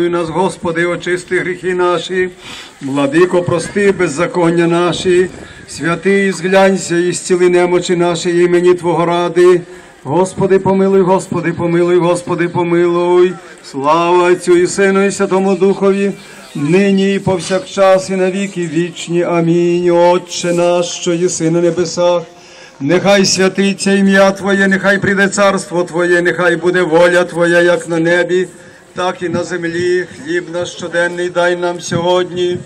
нас, Господи, очисти гріхи наші, владико, прости беззаконня наші, святий, зглянься і зціли немочі наші імені Твого ради. Господи, помилуй, Господи, помилуй, Господи, помилуй. Слава Отцю і Сину, і Святому Духові, нині і повсякчас, і на віки вічні. Амінь. Отче наш, що єси на небесах. Нехай святиться ім'я Твоє, нехай прийде царство Твоє, нехай буде воля Твоя, як на небі, так і на землі. Хліб наш щоденний дай нам сьогодні,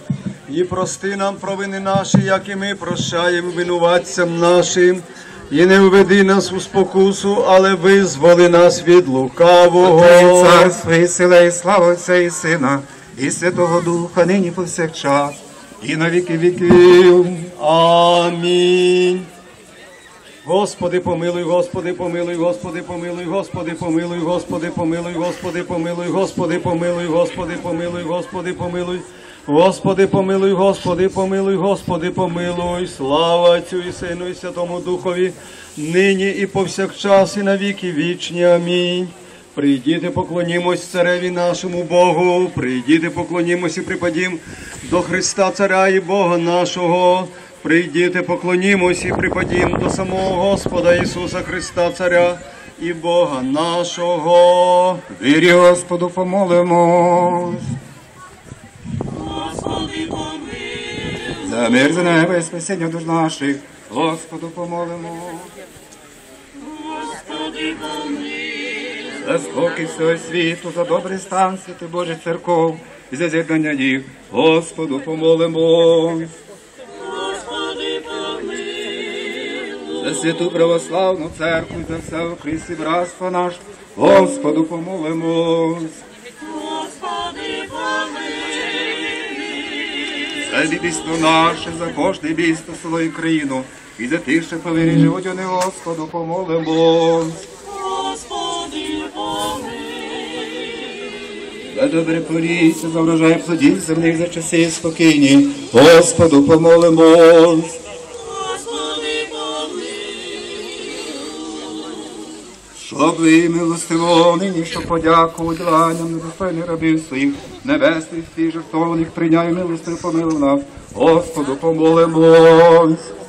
і прости нам провини наші, як і ми прощаємо винуватцям нашим. І не введи нас у спокусу, але визволи нас від лукавого. Твоє царство і сила, і слава Отця і Сина, і Святого Духа, нині повсякчас, і на віки віків. Амінь. Господи, помилуй, Господи, помилуй, Господи, помилуй, Господи, помилуй, Господи, помилуй, Господи, помилуй, Господи, помилуй, Господи, помилуй, Господи, помилуй. Господи, помилуй, Господи, помилуй, Господи, помилуй, слава Отцю і Сину, і Святому Духові, нині і повсякчас, і на віки вічні. Амінь. Прийдіте, поклонімось цареві нашому Богу, прийдіте, поклонімось і припадім до Христа Царя і Бога нашого. Прийдіте, поклонімось і припадім до самого Господа Ісуса Христа, Царя і Бога нашого. Вірі Господу помолимось. За мир за небо і спасіння душ наших, Господу помолимо. За спокій всього світу, за добрий стан святи Божий церков і за з'єднання їх, Господу помолимо. За святу православну церкву, і за все в Христі братство наш, Господу помолимось. За бійство наше, за кожне бійство село і країну, і за тих, що по вірі живуть, вони Господу помолимось. За добре поліття, за врожай плодів земних, за часи спокійні, Господу помолимось. Щоб ви милостиво нині, що подяку діланням недостойних рабів своїх, небесних і жертовних прийняй милостив помилуй нас, Господу помолимось.